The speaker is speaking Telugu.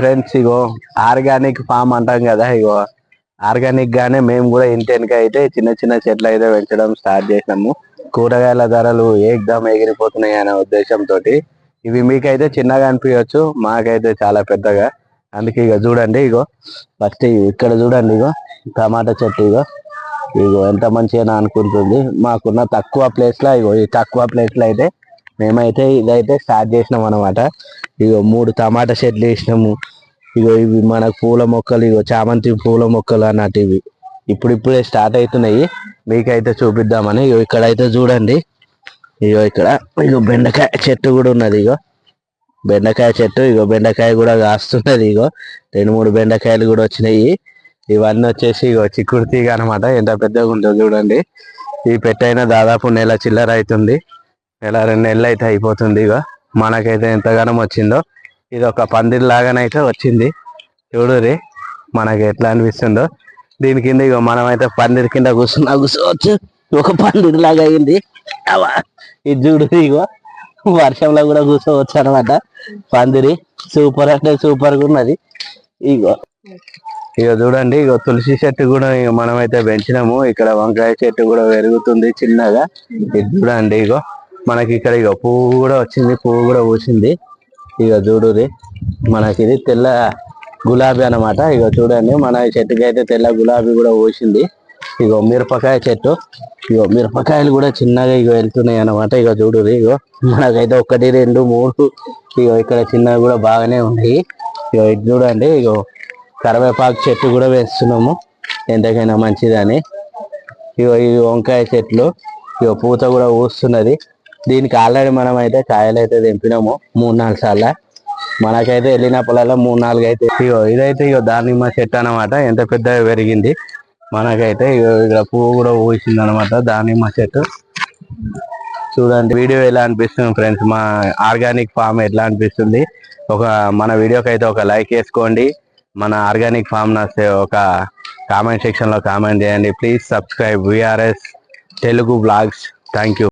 ఫ్రెండ్స్ ఇగో ఆర్గానిక్ ఫామ్ అంటాం కదా ఇగో. ఆర్గానిక్ గానే మేము కూడా ఇంటెనక అయితే చిన్న చిన్న చెట్లు అయితే పెంచడం స్టార్ట్ చేసినాము. కూరగాయల ధరలు ఏకదమ్ ఎగిరిపోతున్నాయి అనే ఉద్దేశంతో ఇవి మీకైతే చిన్నగా అనిపించవచ్చు మాకైతే చాలా పెద్దగా. అందుకే ఇక చూడండి ఇగో. ఫస్ట్ ఇక్కడ చూడండి ఇగో. టమాటా చెట్టు ఇగో. ఇగో ఎంత మంచిగా అనుకుంటుంది మాకున్న తక్కువ ప్లేస్లో ఇగో ఈ తక్కువ ప్లేస్లో అయితే మేమైతే ఇదైతే స్టార్ట్ చేసినాం అనమాట ఇగో మూడు టమాటా చెట్లు వేసినాము. ఇగో ఇవి మనకు పూల మొక్కలు ఇగో చామంతి పూల మొక్కలు అన్నట్టు ఇవి. ఇప్పుడు ఇప్పుడే స్టార్ట్ అవుతున్నాయి. మీకైతే చూపిద్దామని ఇగో ఇక్కడైతే చూడండి. ఇగో ఇక్కడ ఇగో బెండకాయ చెట్టు కూడా ఉన్నది ఇగో. బెండకాయ చెట్టు ఇగో బెండకాయ కూడా కాస్తున్నది ఇగో. రెండు మూడు బెండకాయలు కూడా వచ్చినాయి. ఇవన్నీ వచ్చేసి ఇగో చిక్కుడు తీగ అనమాట ఎంత పెద్దగా ఉంటుందో చూడండి. ఈ పెట్టైన దాదాపు నెల చిల్లర అవుతుంది. నెల రెండు నెలలు అయితే అయిపోతుంది ఇక మనకైతే ఎంతగానో వచ్చిందో. ఇది ఒక పందిరి లాగానైతే వచ్చింది. చూడురి మనకి ఎట్లా అనిపిస్తుందో. దీని కింద ఇగో మనమైతే పందిరి కింద కూర్చున్నా కూర్చోవచ్చు. ఒక పందిరి లాగా అయింది. ఇది చూడు ఇగో. వర్షంలో కూడా కూర్చోవచ్చు అనమాట పందిరి సూపర్ అంటే సూపర్గా ఉన్నది. ఇగో. ఇక చూడండి ఇగో తులసి చెట్టు కూడా ఇగో మనమైతే పెంచినాము. ఇక్కడ వంకాయ చెట్టు కూడా పెరుగుతుంది చిన్నగా. ఇది చూడండి ఇగో. మనకి ఇక్కడ ఇక పువ్వు కూడా వచ్చింది పువ్వు కూడా పూసింది. ఇక చూడుది మనకి ఇది తెల్ల గులాబీ అన్నమాట. ఇక చూడండి మన చెట్టుకి అయితే తెల్ల గులాబీ కూడా పూసింది. ఇగో మిరపకాయ చెట్టు. ఇగో మిరపకాయలు కూడా చిన్నగా ఇగో వెళ్తున్నాయి అన్నమాట. ఇక చూడురి ఇగో మనకైతే ఒకటి రెండు మూడు ఇగో ఇక్కడ చిన్నవి కూడా బాగానే ఉన్నాయి. ఇగో ఇది చూడండి ఇగో కరివేపాకు చెట్టు కూడా వేస్తున్నాము. ఎంతకైనా మంచిదని. ఇగో ఈ వంకాయ చెట్లు ఇగో పూత కూడా పూస్తున్నది. దీనికి ఆల్రెడీ మనం అయితే కాయలు అయితే తెంపినాము మూడు నాలుగు సార్లు. మనకైతే వెళ్ళిన పొలాల్లో మూడు నాలుగు అయితే ఇగో ఇదైతే ఇగో దానిమ్మ చెట్టు అన్నమాట. ఎంత పెద్దగా పెరిగింది. మనకైతే ఇగో ఇక్కడ పువ్వు కూడా పోసింది అనమాట దానిమ్మ చెట్టు. చూడండి వీడియో ఎలా అనిపిస్తుంది ఫ్రెండ్స్? మా ఆర్గానిక్ ఫామ్ ఎట్లా అనిపిస్తుంది? ఒక మన వీడియోకి అయితే ఒక లైక్ వేసుకోండి. మన ఆర్గానిక్ ఫామ్ నస్తే ఒక కామెంట్ సెక్షన్లో కామెంట్ చేయండి. Please subscribe VRS Telugu blogs. Thank you.